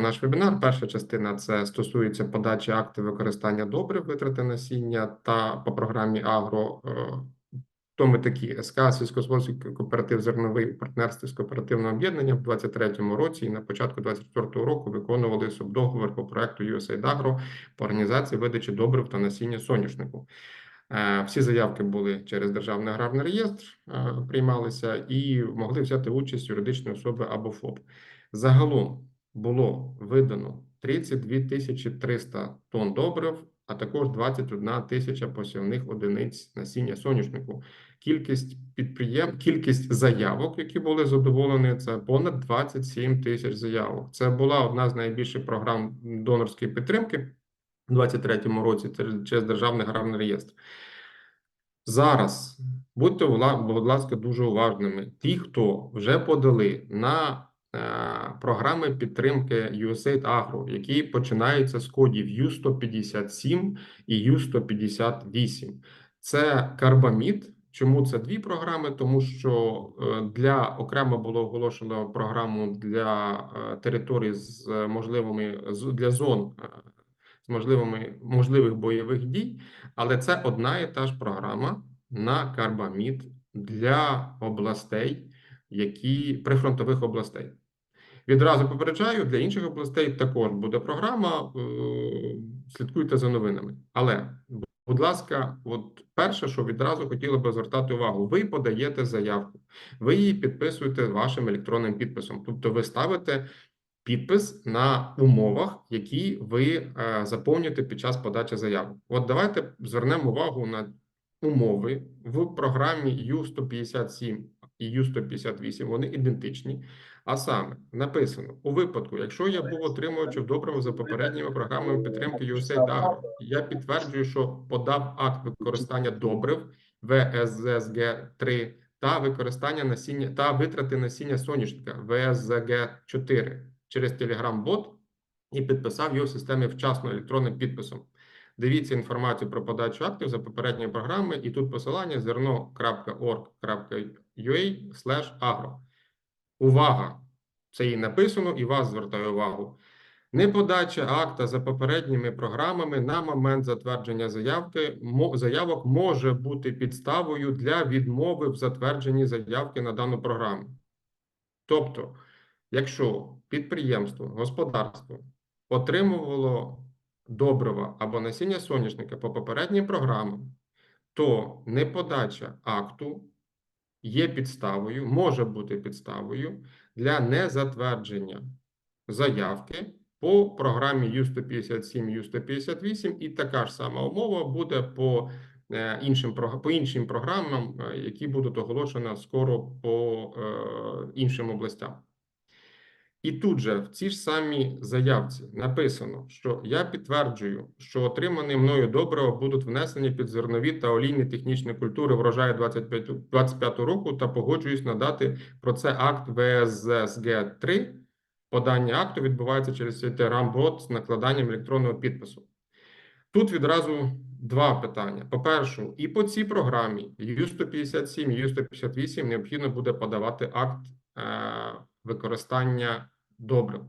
наш вебінар. Перша частина це стосується подачі актів використання добрив, витрати насіння та по програмі Агро. е, То ми такі СК, сільськогосподарський кооператив зерновий у партнерстві з кооперативним об'єднанням в 23-му році і на початку 24-го року виконували субдоговір по проекту USAID Agro по організації видачі добрив та насіння соняшнику. Е, Всі заявки були через Державний аграрний реєстр, е, приймалися і могли взяти участь юридичні особи або ФОП. Загалом було видано 32 тисячі 300 тонн добрив, а також 21 тисяча посівних одиниць насіння соняшнику. Кількість підприєм... кількість заявок, які були задоволені, це понад 27 тисяч заявок. Це була одна з найбільших програм донорської підтримки у 2023 році через- Державний аграрний реєстр. Зараз будьте, будь ласка, дуже уважними. Ті, хто вже подали на програми підтримки USAID Agro, які починаються з кодів U157 і U158. Це карбамід. Чому це дві програми? Тому що е, для окремо було оголошено програму для е, територій з е, можливими для зон е, з можливими можливих бойових дій, але це одна і та ж програма на карбамід для областей, які прифронтових областей. Відразу попереджаю, для інших областей також буде програма. е, Слідкуйте за новинами. Але, будь ласка, от перше, що відразу хотіли би звертати увагу, ви подаєте заявку, ви її підписуєте вашим електронним підписом. Тобто, ви ставите підпис на умовах, які ви е, заповнюєте під час подачі заявок. От давайте звернемо увагу на умови в програмі U157 і U158. Вони ідентичні. А саме написано у випадку, якщо я був отримувачем добрива за попередніми програмами підтримки USAID Agro, я підтверджую, що подав акт використання добрив VSZG 3 та використання насіння та витрати насіння соняшника VSZG 4 через Telegram-бот і підписав його в системі вчасно електронним підписом. Дивіться інформацію про подачу актів за попередньою програмою, і тут посилання zerno.org.ua agro. Увага! Це і написано, і вас звертаю увагу. Неподача акта за попередніми програмами на момент затвердження заявки заявок може бути підставою для відмови в затвердженні заявки на дану програму. Тобто, якщо підприємство, господарство отримувало добрива або насіння соняшника по попереднім програмам, то неподача акту є підставою, може бути підставою для незатвердження заявки по програмі Ю-157, Ю-158, і така ж сама умова буде по е, іншим по іншим програмам, е, які будуть оголошені скоро по е, іншим областям. І тут же в цій ж самій заявці написано, що я підтверджую, що отримані мною добрива будуть внесені під зернові та олійні технічні культури врожаю 25, 25 року та погоджуюсь надати про це акт ВСЗСГ 3. Подання акту відбувається через Telegram-бот з накладанням електронного підпису. Тут відразу два питання. По-перше, і по цій програмі U157 і U158 необхідно буде подавати акт е, використання добрив.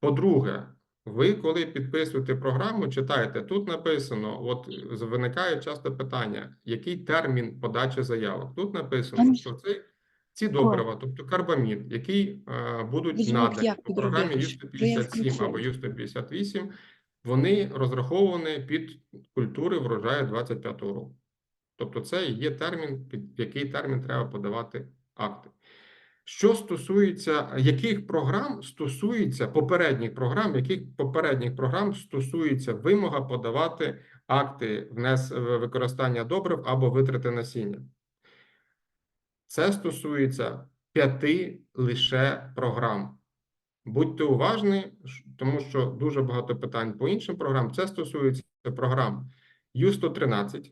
По-друге, ви, коли підписуєте програму, читаєте, тут написано: от виникає часто питання, який термін подачі заявок. Тут написано, що це ці добрива, тобто карбамід, який е, будуть надані по програмі U157 або U158, вони розраховані під культури врожаю 25-го року. Тобто, це є термін, під який термін треба подавати акти. Що стосується яких програм стосується попередніх програм, яких попередніх програм стосується вимога подавати акти внес використання добрив або витрати насіння? Це стосується п'яти лише програм. Будьте уважні, тому що дуже багато питань по іншим програмам. Це стосується програм U113,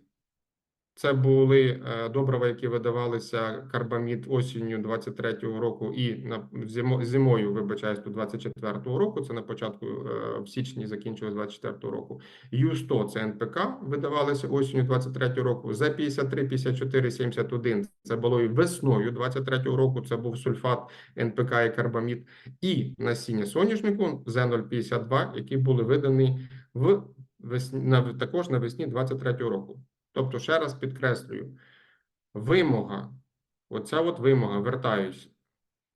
Це були е, добрива, які видавалися карбамід осінню 23-го року і на зимо, зимою, вибачаюсь, до 24-го року. Це на початку е, в січні закінчилось 24-го року. Ю-100 це НПК, видавалися осінню 23-го року. За 53, 54, 71 це було і весною 23-го року. Це був сульфат НПК і карбамід. І насіння соняшнику З052, які були видані в весні, на, також навесні 23-го року. Тобто, ще раз підкреслюю, вимога, оця от вимога, вертаюсь,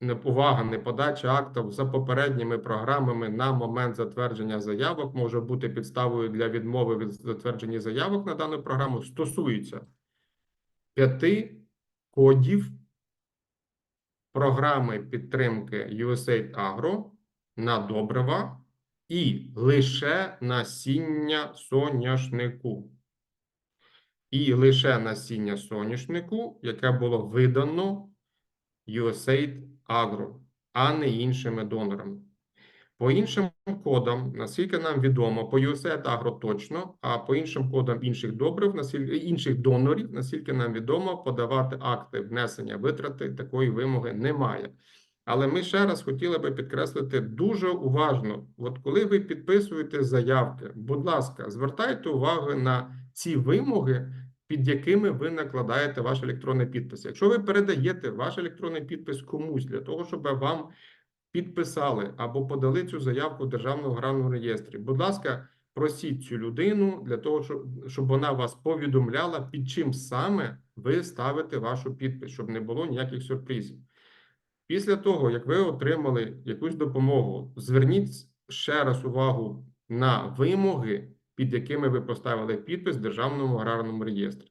не увага, не подача актів за попередніми програмами на момент затвердження заявок може бути підставою для відмови від затвердження заявок на дану програму, стосується п'яти кодів програми підтримки USAID Agro на добрива і лише насіння соняшнику і лише насіння соняшнику, яке було видано USAID Agro, а не іншими донорами. По іншим кодам, наскільки нам відомо, по USAID Agro точно, а по іншим кодам інших добрив, наскільки інших донорів, наскільки нам відомо, подавати акти внесення витрати такої вимоги немає. Але ми ще раз хотіли би підкреслити дуже уважно: от коли ви підписуєте заявки, будь ласка, звертайте увагу на ці вимоги, під якими ви накладаєте ваш електронний підпис. Якщо ви передаєте ваш електронний підпис комусь для того, щоб вам підписали або подали цю заявку в Державному аграрному реєстрі, будь ласка, просіть цю людину для того, щоб вона вас повідомляла, під чим саме ви ставите вашу підпис, щоб не було ніяких сюрпризів. Після того, як ви отримали якусь допомогу, зверніть ще раз увагу на вимоги, під якими ви поставили підпис в Державному аграрному реєстрі.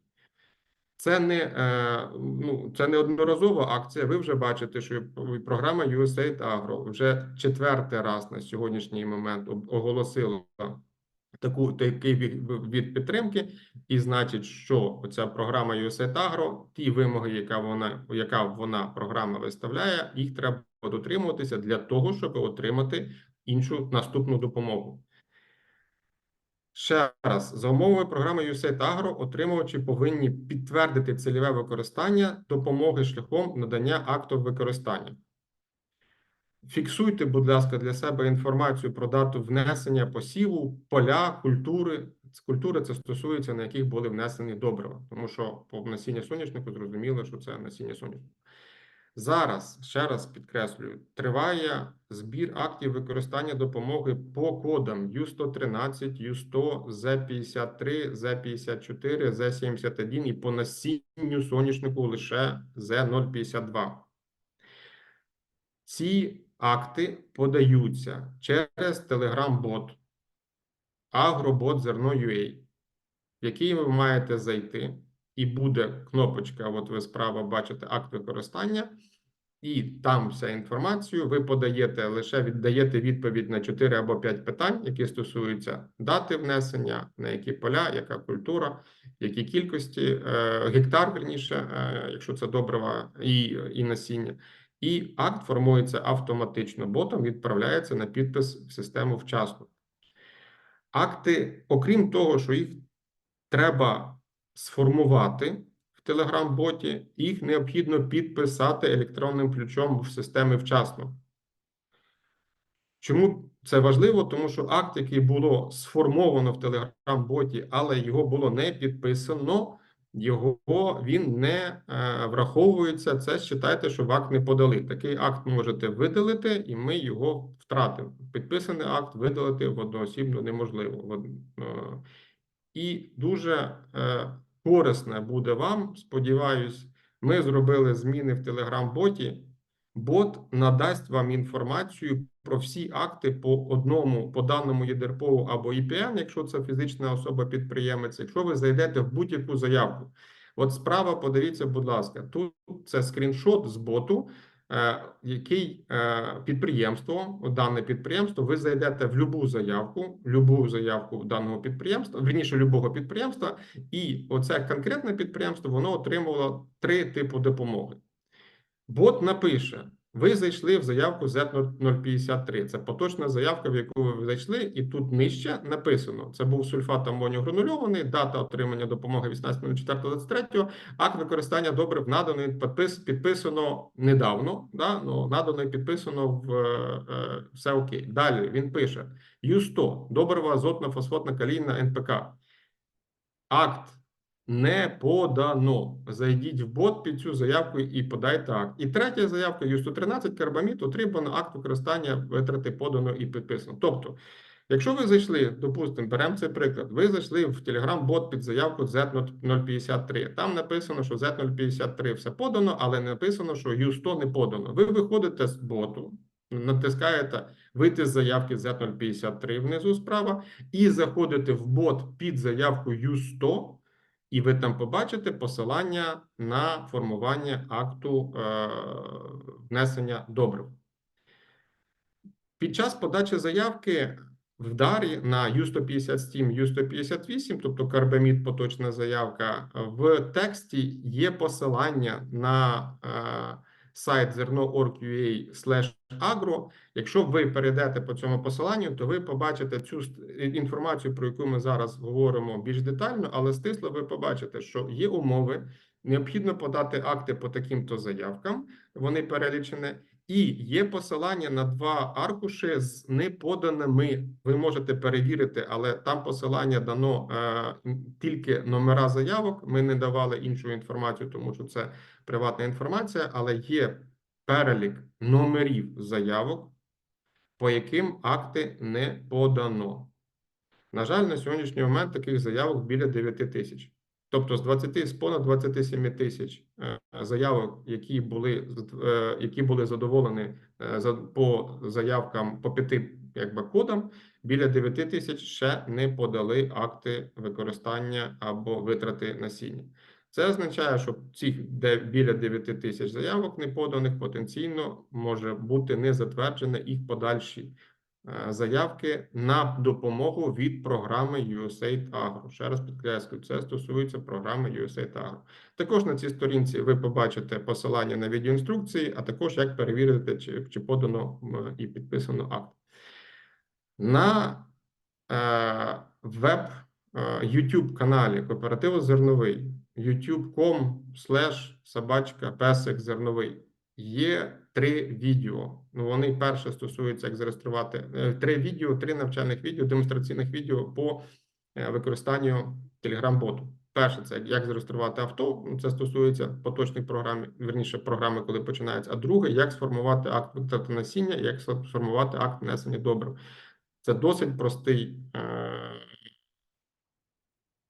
Це не е, ну, це не одноразова акція. Ви вже бачите, що програма USAID Agro вже четвертий раз на сьогоднішній момент оголосила таку такий від, підтримки, і значить, що ця програма USAID Agro, ті вимоги, яка вона яка вона програма виставляє, їх треба дотримуватися для того, щоб отримати іншу наступну допомогу. Ще раз, за умовою програми USAID Agro отримувачі повинні підтвердити цільове використання допомоги шляхом надання акту використання. Фіксуйте, будь ласка, для себе інформацію про дату внесення посіву, поля, культури. Культури це стосується, на яких були внесені добрива, тому що по насіння соняшнику зрозуміло, що це насіння соняшнику. Зараз, ще раз підкреслюю, триває збір актів використання допомоги по кодам Ю-113, Ю-100, З-53, З-54, З-71 і по насінню соняшнику лише З-052. Ці акти подаються через Telegram-бот Зерно.ua, в який ви маєте зайти, і буде кнопочка, от ви справа бачите акт використання, і там вся інформацію ви подаєте, лише віддаєте відповідь на 4 або 5 питань, які стосуються дати внесення, на які поля, яка культура, які кількості, е, гектар, верніше, е, якщо це добрива і, і насіння. І акт формується автоматично, ботом відправляється на підпис в систему вчасно. Акти, окрім того, що їх треба сформувати Telegram-боті, їх необхідно підписати електронним ключом в системі вчасно. Чому це важливо? Тому що акт, який було сформовано в Telegram-боті, але його було не підписано, його він не е, враховується. Це считайте, що в акт не подали. Такий акт можете видалити, і ми його втратимо. Підписаний акт видалити одноосібно неможливо. Е, І дуже е, корисне буде вам. Сподіваюсь, ми зробили зміни в Telegram-боті. Бот надасть вам інформацію про всі акти по одному, по даному ЄДРПО або ІПН, якщо це фізична особа-підприємець, якщо ви зайдете в будь-яку заявку. От справа, подивіться, будь ласка, тут це скріншот з боту, який е, підприємство, дане підприємство, ви зайдете в будь-яку заявку, любу заявку даного підприємства, верніше любого підприємства, і оце конкретне підприємство воно отримувало три типи допомоги. Бот напише: ви зайшли в заявку Z053. Це поточна заявка, в яку ви зайшли, і тут нижче написано: це був сульфат амонію гранульований, дата отримання допомоги 18.04.23, акт використання добрив наданий підпис, підписано недавно. Да? Ну, надано і підписано в е, все окей. Далі він пише: Ю100, добрива азотно фосфотна калійна НПК. Акт не подано. Зайдіть в бот під цю заявку і подайте акт. І третя заявка Ю113 карбамід отримано акт використання витрати подано і підписано. Тобто, якщо ви зайшли, допустимо, беремо цей приклад, ви зайшли в Telegram-бот під заявку Z053. Там написано, що Z053 все подано, але не написано, що Ю100 не подано. Ви виходите з боту, натискаєте вийти з заявки Z053 внизу справа і заходите в бот під заявку U100, і ви там побачите посилання на формування акту е, внесення добрив. Під час подачі заявки в дарі на U157, U158, тобто карбамід поточна заявка, в тексті є посилання на е, сайт slash agro. Якщо ви перейдете по цьому посиланню, то ви побачите цю ст- інформацію, про яку ми зараз говоримо більш детально, але стисло ви побачите, що є умови, необхідно подати акти по таким-то заявкам, вони перелічені, і є посилання на два аркуші з неподаними. Ви можете перевірити, але там посилання дано е, тільки номера заявок. Ми не давали іншу інформацію, тому що це приватна інформація, але є перелік номерів заявок, по яким акти не подано. На жаль, на сьогоднішній момент таких заявок біля 9 тисяч. Тобто з 20, з понад 27 тисяч е, заявок, які були, е, які були задоволені е, за, по заявкам по п'яти якби, кодам, біля 9 тисяч ще не подали акти використання або витрати насіння. Це означає, що цих де біля 9 тисяч заявок не поданих потенційно може бути не затверджені їх подальші заявки на допомогу від програми USAID Agro. Ще раз підкреслюю, це стосується програми USAID Agro. Також на цій сторінці ви побачите посилання на відеоінструкції, а також як перевірити, чи, чи подано і підписано акт. На е, веб е, YouTube каналі Кооперативу Зерновий youtube.com slash собачка песик зерновий. Є три відео. Ну, вони перше стосуються, як зареєструвати е, три відео, три навчальних відео, демонстраційних відео по е, використанню Telegram-боту. Перше, це як зареєструвати авто. Ну, Це стосується поточних програм, верніше програми, коли починається. А друге, як сформувати акт витрати насіння, як сформувати акт внесення добрив. Це досить простий.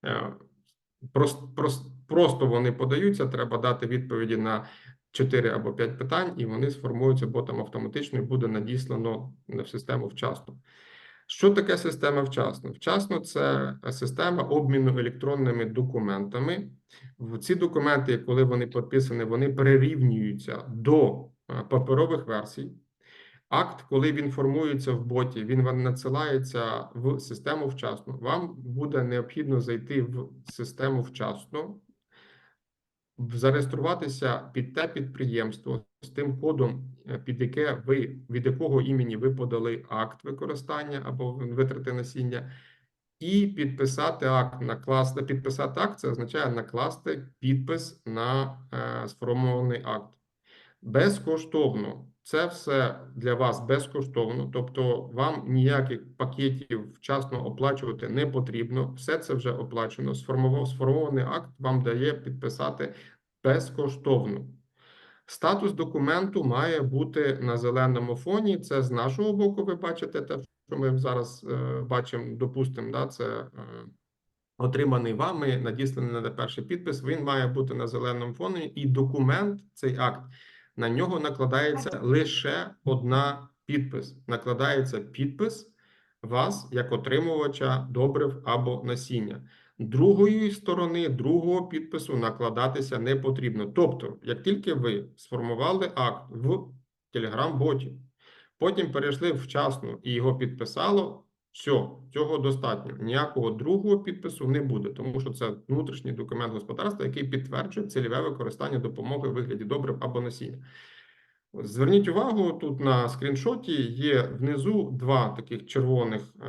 е, просто, просто вони подаються, треба дати відповіді на 4 або 5 питань, і вони сформуються ботом автоматично і буде надіслано в систему вчасно. Що таке система вчасно? Вчасно це система обміну електронними документами. Ці документи, коли вони підписані, вони прирівнюються до е, паперових версій. Акт, коли він формується в боті, він вам надсилається в систему вчасно. Вам буде необхідно зайти в систему вчасно, зареєструватися під те підприємство з тим кодом, е, під яке ви від якого імені ви подали акт використання або витрати насіння, і підписати акт, накласти. Підписати акт це означає накласти підпис на е, сформований акт. Безкоштовно. Це все для вас безкоштовно, тобто вам ніяких пакетів вчасно оплачувати не потрібно. Все це вже оплачено. Сформований акт вам дає підписати безкоштовно. Статус документу має бути на зеленому фоні. Це з нашого боку. Ви бачите те, що ми зараз е, бачимо. Допустимо, да, це е, отриманий вами, надісланий на перший підпис. Він має бути на зеленому фоні, і документ, цей акт, на нього накладається лише одна підпис. Накладається підпис вас як отримувача добрив або насіння. Другої сторони, другого підпису накладатися не потрібно. Тобто, як тільки ви сформували акт в Telegram-боті, потім перейшли вчасно і його підписало, все, цього достатньо. Ніякого другого підпису не буде, тому що це внутрішній документ господарства, який підтверджує цільове використання допомоги у вигляді добрив або насіння. Зверніть увагу, тут на скріншоті є внизу два таких червоних е,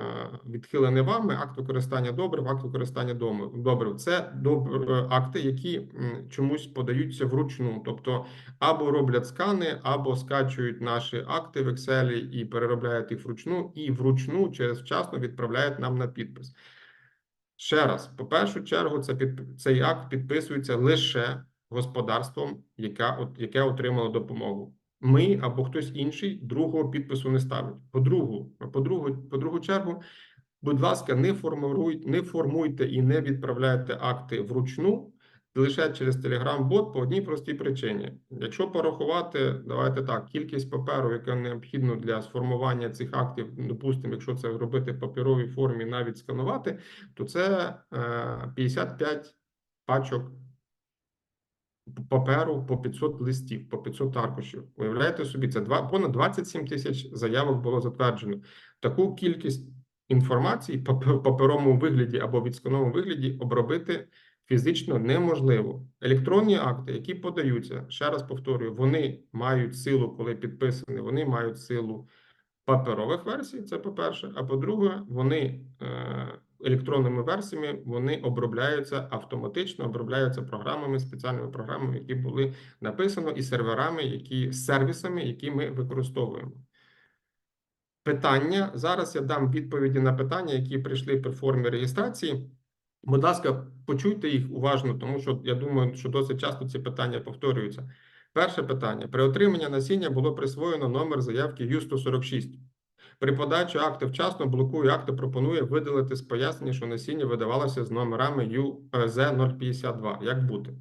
відхилені вами акт використання добрив, акт використання добрив. Це е, акти, які чомусь подаються вручну, тобто або роблять скани, або скачують наші акти в Excel і переробляють їх вручну, і вручну через вчасно відправляють нам на підпис. Ще раз, по першу чергу, це під, цей акт підписується лише господарством, яка, яке отримало допомогу. Ми або хтось інший другого підпису не ставить. По другу, по другу, по другу чергу, будь ласка, не формуйте, не формуйте і не відправляйте акти вручну лише через Telegram-бот по одній простій причині. Якщо порахувати, давайте так, кількість паперу, яка необхідна для сформування цих актів, допустимо, якщо це робити в паперовій формі, навіть сканувати, то це е, 55 пачок паперу по 500 листів, по 500 аркушів. Уявляєте собі, це два, понад 27 тисяч заявок було затверджено. Таку кількість інформації в паперовому вигляді або відсканованому вигляді обробити фізично неможливо. Електронні акти, які подаються, ще раз повторюю, вони мають силу, коли підписані, вони мають силу паперових версій, це по-перше. А по-друге, вони е, електронними версіями вони обробляються автоматично, обробляються програмами, спеціальними програмами, які були написано, і серверами, які сервісами, які ми використовуємо. Питання зараз я дам відповіді на питання, які прийшли при формі реєстрації. Будь ласка, почуйте їх уважно, тому що я думаю, що досить часто ці питання повторюються. Перше питання: при отриманні насіння було присвоєно номер заявки Ю-146. При подачі акту вчасно блокує акти, пропонує видалити з пояснення, що насіння видавалося з номерами ЮЗ-052. Як бути?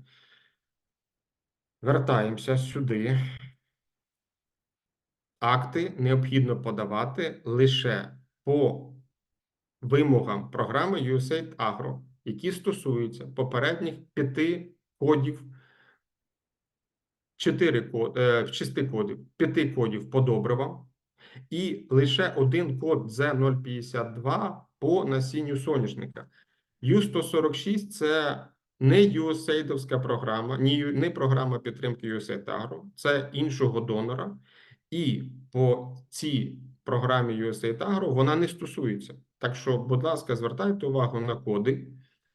Вертаємося сюди. Акти необхідно подавати лише по вимогам програми USAID Agro, які стосуються попередніх п'яти кодів, чотири код, е, шести кодів, п'яти кодів по добривам, і лише один код Z052 по насінню соняшника. Ю-146 – це не USAID-овська програма, не програма підтримки USAID Agro, це іншого донора. І по цій програмі USAID Agro вона не стосується. Так що, будь ласка, звертайте увагу на коди,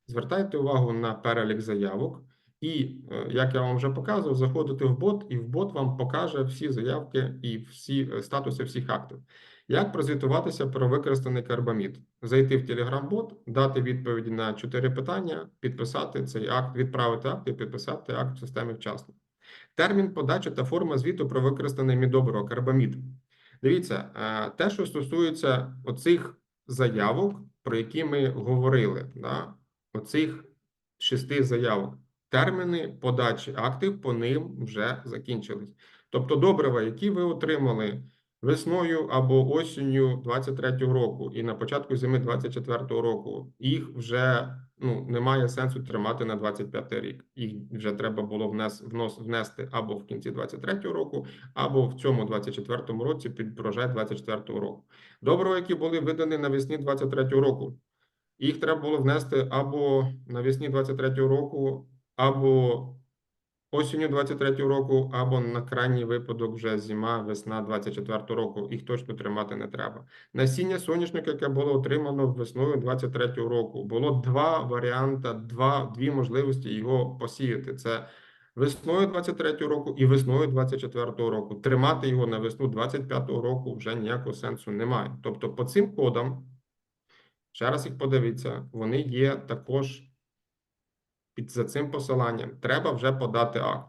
звертайте увагу на перелік заявок. І, е, як я вам вже показував, заходите в бот, і в бот вам покаже всі заявки і всі е, статуси всіх актів. Як прозвітуватися про використаний карбамід? Зайти в Telegram-бот, дати відповіді на чотири питання, підписати цей акт, відправити акт і підписати акт в системі вчасно. Термін подачі та форма звіту про використаний мідобро карбамід. Дивіться, е, те, що стосується оцих заявок, про які ми говорили, да, оцих шести заявок, терміни подачі актів по ним вже закінчились. Тобто добрива, які ви отримали весною або осінню 23-го року і на початку зими 24-го року, їх вже ну, немає сенсу тримати на 25-й рік. Їх вже треба було внес, внос, внести або в кінці 23-го року, або в цьому 24-му році під врожай 24-го року. Добрива, які були видані навесні 23-го року, їх треба було внести або навесні 23-го року, або осінню 23-го року, або на крайній випадок вже зима, весна 24-го року. Їх точно тримати не треба. Насіння соняшника, яке було отримано весною 23-го року, було два варіанти, два, дві можливості його посіяти. Це весною 23-го року і весною 24-го року. Тримати його на весну 25-го року вже ніякого сенсу немає. Тобто, по цим кодам, ще раз їх подивіться, вони є також під за цим посиланням. Треба вже подати акт.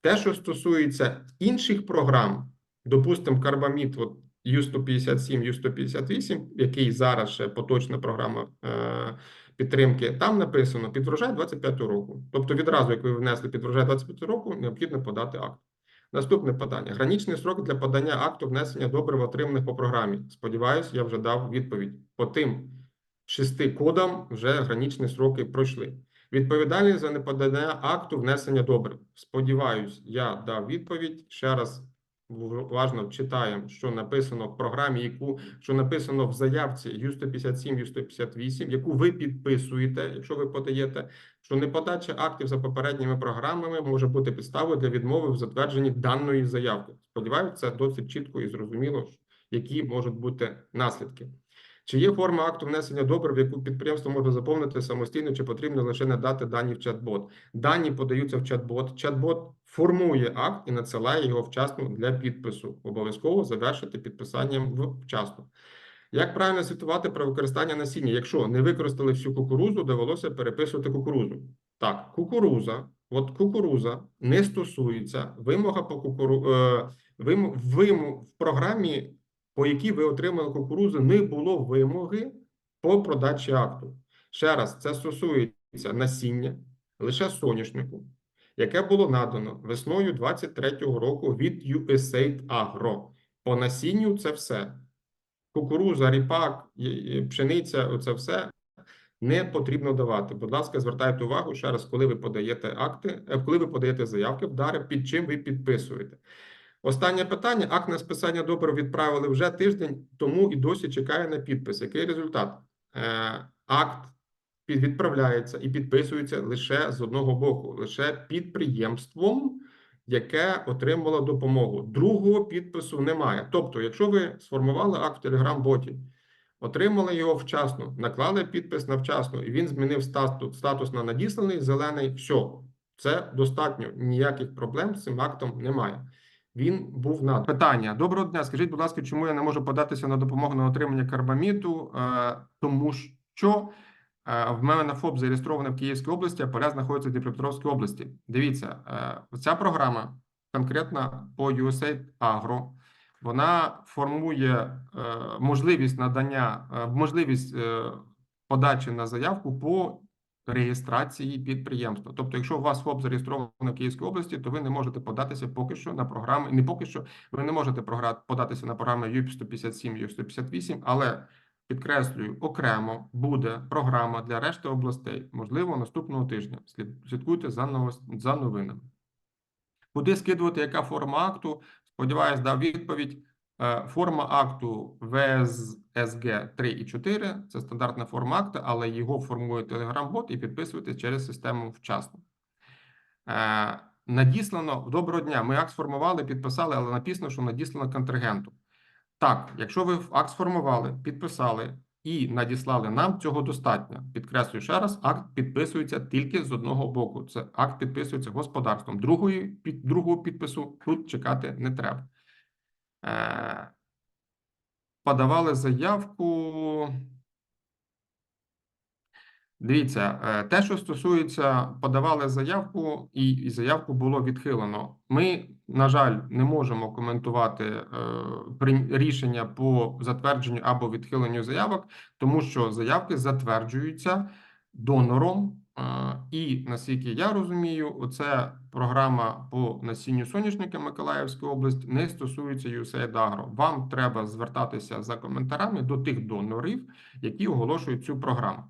Те, що стосується інших програм, допустимо, карбамід, от Ю-157, Ю-158, який зараз ще поточна програма е, підтримки, там написано під врожай 25 року. Тобто відразу, як ви внесли під врожай 25 року, необхідно подати акт. Наступне питання. Граничний срок для подання акту внесення добрив, отриманих по програмі. Сподіваюсь, я вже дав відповідь. По тим шести кодам вже граничні сроки пройшли. Відповідальність за неподання акту внесення добрив. Сподіваюсь, я дав відповідь. Ще раз уважно читаємо, що написано в програмі, яку що написано в заявці Ю-157, Ю-158, яку ви підписуєте, якщо ви подаєте, що неподача актів за попередніми програмами може бути підставою для відмови в затвердженні даної заявки. Сподіваюся, це досить чітко і зрозуміло, які можуть бути наслідки. Чи є форма акту внесення добрив, яку підприємство може заповнити самостійно, чи потрібно лише надати дані в чат-бот? Дані подаються в чат-бот. Чат-бот формує акт і надсилає його вчасно для підпису. Обов'язково завершити підписанням вчасно. Як правильно світувати про використання насіння? Якщо не використали всю кукурузу, довелося переписувати кукурузу. Так, кукуруза, от кукуруза не стосується вимога по кукуру, е, вим, вим, в програмі, по якій ви отримали кукурузу, не було вимоги по продачі акту. Ще раз, це стосується насіння лише соняшнику, яке було надано весною 23-го року від USAID Agro. По насінню це все. Кукуруза, ріпак, пшениця, оце все не потрібно давати. Будь ласка, звертайте увагу ще раз, коли ви подаєте акти, е, коли ви подаєте заявки в дари, під чим ви підписуєте. Останнє питання: акт на списання добрив відправили вже тиждень, тому і досі чекає на підпис. Який результат? Е, акт відправляється і підписується лише з одного боку, лише підприємством, яке отримало допомогу. Другого підпису немає. Тобто, якщо ви сформували акт в Telegram-боті, отримали його вчасно, наклали підпис на вчасно, і він змінив статус, статус на надісланий, зелений, все. Це достатньо. Ніяких проблем з цим актом немає. Він був на питання. Доброго дня. Скажіть, будь ласка, чому я не можу податися на допомогу на отримання карбаміту? Е, тому що е, в мене на ФОП зареєстрований в Київській області, а поля знаходиться в Дніпропетровській області. Дивіться, е, ця програма конкретно по USAID Agro, вона формує можливість надання, можливість подачі на заявку по реєстрації підприємства. Тобто, якщо у вас ФОП зареєстрований в Київській області, то ви не можете податися поки що на програми. Не поки що ви не можете податися на програми ЮП 157, ЮП 158, але підкреслюю, окремо буде програма для решти областей. Можливо, наступного тижня. Слід слідкуйте за новос- за новинами. Куди скидувати, яка форма акту? Сподіваюсь, дав відповідь. Е, Форма акту ВСГ 3 і 4 – це стандартна форма акту, але його формує Telegram-бот і підписуєте через систему вчасно. Е, Надіслано доброго дня. Ми акт сформували, підписали, але написано, що надіслано контрагенту. Так, якщо ви акт сформували, підписали і надіслали нам, цього достатньо. Підкреслюю ще раз, акт підписується тільки з одного боку. Це акт підписується господарством. Другої, під, другого підпису тут чекати не треба. Е, подавали заявку. Дивіться, е, те, що стосується, подавали заявку, і, заявку було відхилено. Ми, на жаль, не можемо коментувати е, рішення по затвердженню або відхиленню заявок, тому що заявки затверджуються донором. І наскільки я розумію, оце програма по насінню соняшника Миколаївська область не стосується USAID Agro. Вам треба звертатися за коментарами до тих донорів, які оголошують цю програму.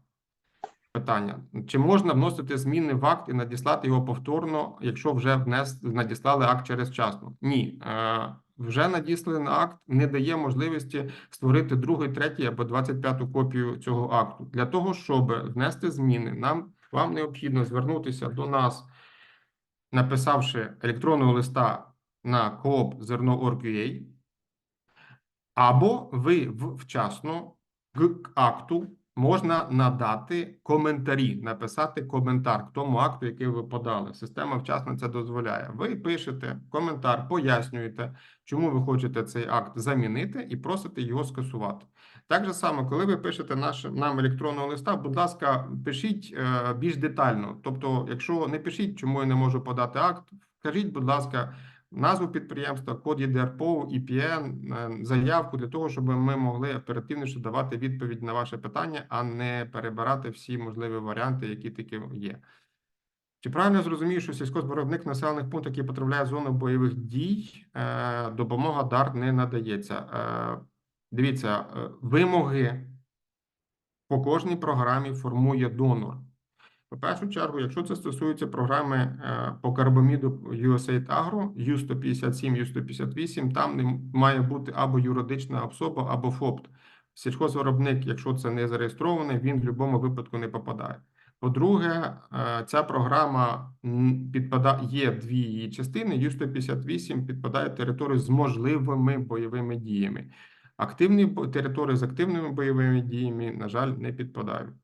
Питання: чи можна вносити зміни в акт і надіслати його повторно, якщо вже внес надіслали акт через вчасно? Ні, е, вже надісланий акт не дає можливості створити другий, третій або 25-ту копію цього акту. Для того, щоб внести зміни, нам вам необхідно звернутися до нас, написавши електронного листа на coop зерно.org.ua, або ви вчасно к акту можна надати коментарі, написати коментар к тому акту, який ви подали. Система вчасно це дозволяє. Ви пишете коментар, пояснюєте, чому ви хочете цей акт замінити, і просите його скасувати. Так же само, коли ви пишете наш, нам електронного листа, будь ласка, пишіть е, більш детально. Тобто, якщо не пишіть, чому я не можу подати акт, скажіть, будь ласка, назву підприємства, код ЄДРПО, IPN, е, заявку для того, щоб ми могли оперативніше давати відповідь на ваше питання, а не перебирати всі можливі варіанти, які таки є. Чи правильно зрозумію, що сільськогосподарник населених пунктів, які потрапляє в зону бойових дій, е, допомога дар не надається? Дивіться, е, вимоги по кожній програмі формує донор. В першу чергу, якщо це стосується програми е, по карбаміду USAID Agro, U-157, U-158, там не має бути або юридична особа, або ФОП. Сільхозвиробник, якщо це не зареєстрований, він в будь-якому випадку не попадає. По-друге, е, ця програма підпадає, є дві її частини. Ю-158 підпадає територію з можливими бойовими діями. Активні території з активними бойовими діями, на жаль, не підпадають.